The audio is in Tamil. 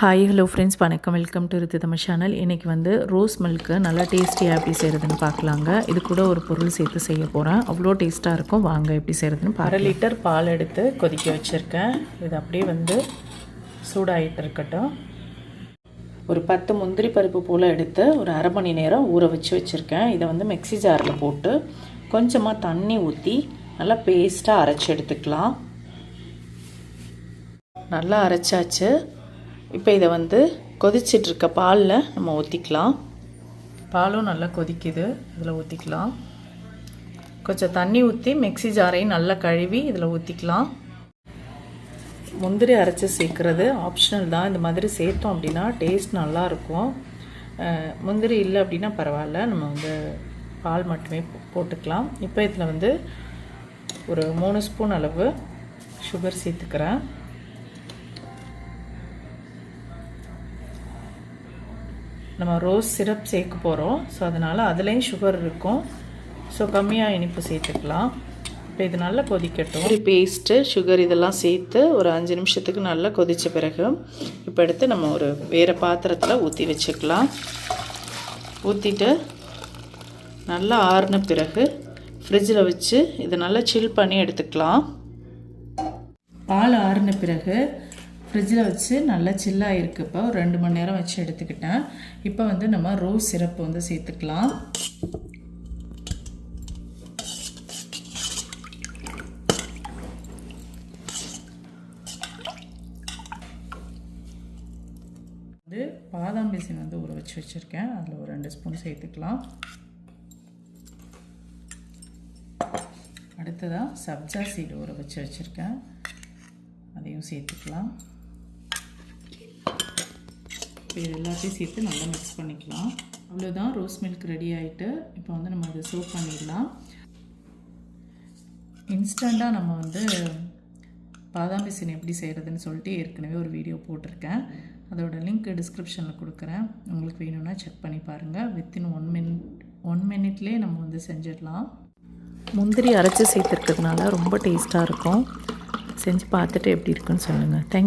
ஹாய் ஹலோ ஃப்ரெண்ட்ஸ் வணக்கம். Welcome to Rithu Tamil channel இன்றைக்கி வந்து ரோஸ் மில்க்கு நல்லா டேஸ்டியாக எப்படி செய்கிறதுன்னு பார்க்கலாங்க. இது கூட ஒரு பொருள் சேர்த்து செய்ய போகிறேன் அவ்வளோ டேஸ்ட்டாக இருக்கும். வாங்க எப்படி செய்கிறதுன்னு அரை லிட்டர் பால் எடுத்து கொதிக்க வச்சுருக்கேன். இது அப்படியே வந்து சூடாகிட்டு இருக்கட்டும். ஒரு பத்து முந்திரி பருப்பு போல் எடுத்து ஒரு அரை மணி நேரம் ஊற வச்சு வச்சுருக்கேன். இதை வந்து மிக்ஸி ஜாரில் போட்டு கொஞ்சமாக தண்ணி ஊற்றி நல்லா பேஸ்ட்டாக அரைச்சி எடுத்துக்கலாம். நல்லா அரைச்சாச்சு. இப்போ இதை வந்து கொதிச்சிட்டு இருக்க பாலில் நம்ம ஊற்றிக்கலாம் பாலும் நல்லா கொதிக்குது. இதில் ஊற்றிக்கலாம் கொஞ்சம் தண்ணி ஊற்றி மிக்ஸி ஜாரையும் நல்லா கழுவி இதில் ஊற்றிக்கலாம் முந்திரி அரைச்சி சேர்க்குறது ஆப்ஷனல் தான். இந்த மாதிரி சேர்த்தோம் அப்படின்னா டேஸ்ட் நல்லாயிருக்கும். முந்திரி இல்லை அப்படின்னா பரவாயில்ல. நம்ம வந்து பால் மட்டுமே போட்டுக்கலாம். இப்போ இதில் வந்து ஒரு மூணு ஸ்பூன் அளவு சுகர் சேர்த்துக்கிறேன். நம்ம ரோஸ் சிரப் சேர்க்க போகிறோம் ஸோ அதனால் அதுலேயும் சுகர் இருக்கும். ஸோ கம்மியாக இனிப்பு சேர்த்துக்கலாம். இப்போ இது நல்லா கொதிக்கட்டும். ஒரு பேஸ்ட்டு சுகர் இதெல்லாம் சேர்த்து ஒரு அஞ்சு நிமிஷத்துக்கு நல்லா கொதித்த பிறகு இப்போ எடுத்து நம்ம ஒரு வேறு பாத்திரத்தில் ஊற்றி வச்சுக்கலாம். ஊற்றிட்டு நல்லா ஆறின பிறகு ஃப்ரிட்ஜில் வச்சு இதை நல்லா சில் பண்ணி எடுத்துக்கலாம். பால் ஆறின பிறகு ஃப்ரிட்ஜில் வச்சு நல்லா சில்லாக இருக்குது இப்போ ஒரு ரெண்டு மணி நேரம் வச்சு எடுத்துக்கிட்டேன். இப்போ வந்து நம்ம ரோஸ் சிரப்பு வந்து சேர்த்துக்கலாம். வந்து பாதாம் பேசின் வந்து ஊற வச்சு வச்சுருக்கேன். அதில் ஒரு ரெண்டு ஸ்பூன் சேர்த்துக்கலாம். அடுத்ததாக சப்ஜா சீடு ஊற வச்சு வச்சுருக்கேன். அதையும் சேர்த்துக்கலாம். இப்போ இது எல்லாத்தையும் சேர்த்து நல்லா மிக்ஸ் பண்ணிக்கலாம். அவ்வளோதான் ரோஸ் மில்க் ரெடி ஆகிட்டு இப்போ வந்து நம்ம அதை சர்வ் பண்ணிடலாம். இன்ஸ்டண்ட்டாக நம்ம வந்து பாதாம் பிசின் எப்படி செய்கிறதுன்னு சொல்லிட்டு ஏற்கனவே ஒரு வீடியோ போட்டிருக்கேன். அதோட லிங்க் டிஸ்கிரிப்ஷனில் கொடுக்குறேன். உங்களுக்கு வேணும்னா செக் பண்ணி பாருங்கள் வித்தின் ஒன் மினிட் ஒன் மினிட்லேயே நம்ம வந்து செஞ்சிடலாம். முந்திரி அரைச்சி சேர்த்துருக்கிறதுனால ரொம்ப டேஸ்ட்டாக இருக்கும். செஞ்சு பார்த்துட்டு எப்படி இருக்குன்னு சொல்லுங்கள் தேங்க்